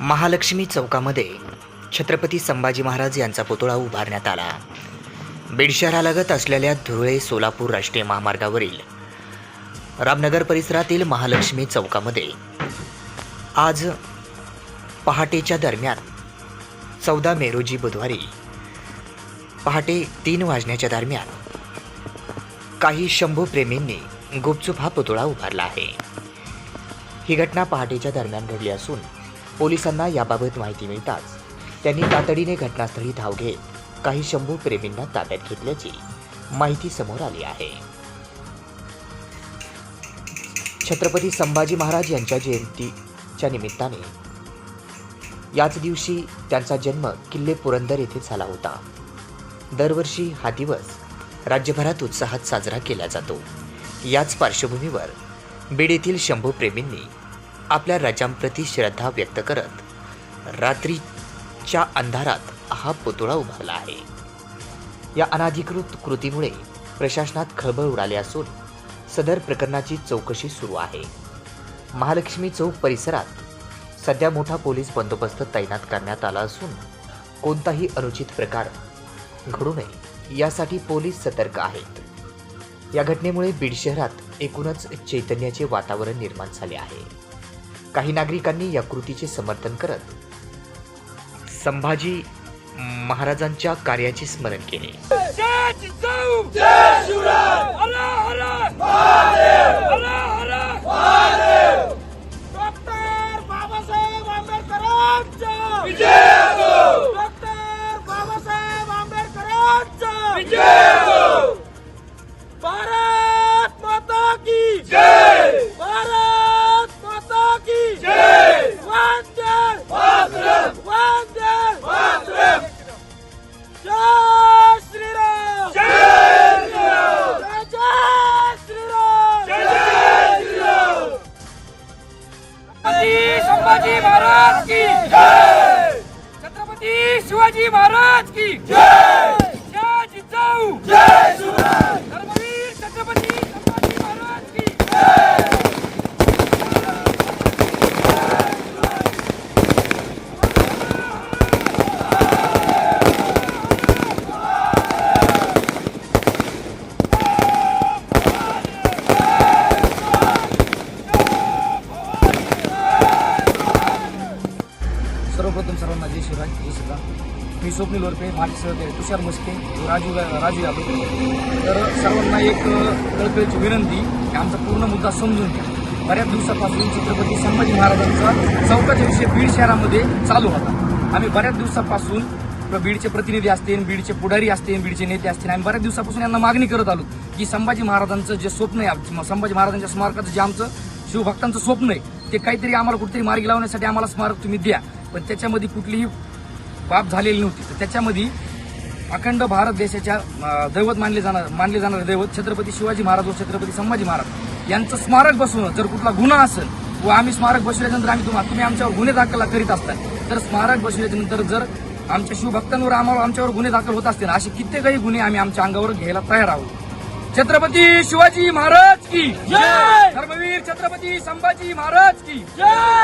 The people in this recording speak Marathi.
महालक्ष्मी चौकामध्ये छत्रपती संभाजी महाराज यांचा पुतळा उभारण्यात आला. बीड शहरालगत असलेल्या धुळे सोलापूर राष्ट्रीय महामार्गावरील रामनगर परिसरातील महालक्ष्मी चौकामध्ये आज पहाटेच्या दरम्यान चौदा मे रोजी बुधवारी पहाटे तीन वाजण्याच्या दरम्यान काही शंभूप्रेमींनी गुपचूप हा पुतळा उभारला आहे. ही घटना पहाटेच्या दरम्यान घडली असून पोलिसांना याबाबत माहिती मिळताच त्यांनी तातडीने घटनास्थळी धाव घेत काही शंभू प्रेमींना ताब्यात घेतल्याची माहिती समोर आली आहे. छत्रपती संभाजी महाराज यांच्या जयंतीच्या निमित्ताने याच दिवशी त्यांचा जन्म किल्ले पुरंदर येथे झाला होता. दरवर्षी हा दिवस राज्यभरात उत्साहात साजरा केला जातो. याच पार्श्वभूमीवर बीड येथील शंभू प्रेमींनी आपल्या राजांप्रती श्रद्धा व्यक्त करत रात्रीच्या अंधारात हा पुतळा उभारला आहे. या अनाधिकृत कृतीमुळे प्रशासनात खळबळ उडाली असून सदर प्रकरणाची चौकशी सुरू आहे. महालक्ष्मी चौक परिसरात सध्या मोठा पोलीस बंदोबस्त तैनात करण्यात आला असून कोणताही अनुचित प्रकार घडू नये यासाठी पोलीस सतर्क आहेत. या घटनेमुळे बीड शहरात एकूणच चैतन्याचे वातावरण निर्माण झाले आहे. काही नागरिकांनी या कृतीचे समर्थन करत संभाजी महाराजांच्या कार्याचे स्मरण केले. जय शिवाजी महाराज की जय जिजाऊ जय शिवराय धर्मवीर छत्रपती संभाजी महाराज की जय सर्वप्रथम सर्वांना जय शिवराय जय शिवराय मी स्वप्नील वरपे माझे सहकारी तुषार मस्के राजू राजू यादव. तर सर्वांना एक कळकळीची विनंती की आमचा पूर्ण मुद्दा समजून घ्या. बऱ्याच दिवसापासून छत्रपती संभाजी महाराजांचा चौकाच्या विषय बीड शहरामध्ये चालू होता. आम्ही बऱ्याच दिवसापासून बीडचे प्रतिनिधी असतील बीडचे पुढारी असतील बीडचे नेते असतील आम्ही बऱ्याच दिवसापासून यांना मागणी करत आलो की संभाजी महाराजांचं जे स्वप्न आहे संभाजी महाराजांच्या स्मारकाचं जे आमचं शिवभक्तांचं स्वप्न आहे ते काहीतरी आम्हाला कुठेतरी मार्गी लावण्यासाठी आम्हाला स्मारक तुम्ही द्या. पण त्याच्यामध्ये कुठलीही बाब झालेली नव्हती. तर त्याच्यामध्ये अखंड भारत देशाच्या दैवत मानले जाणार मानले जाणारे दैवत छत्रपती शिवाजी महाराज व छत्रपती संभाजी महाराज. यांचं स्मारक बसवणं जर कुठला गुन्हा असेल व आम्ही स्मारक बसवल्यानंतर आम्ही तुम्हाला तुम्ही आमच्यावर गुन्हे दाखल करीत असतात तर स्मारक बसवल्याच्यानंतर जर आमच्या शिवभक्तांवर आम्हाला आमच्यावर गुन्हे दाखल होत असतील असे कित्येकही गुन्हे आम्ही आमच्या अंगावर घ्यायला तयार आहोत. छत्रपती शिवाजी महाराज की जय! धर्मवीर छत्रपती संभाजी महाराज की जय!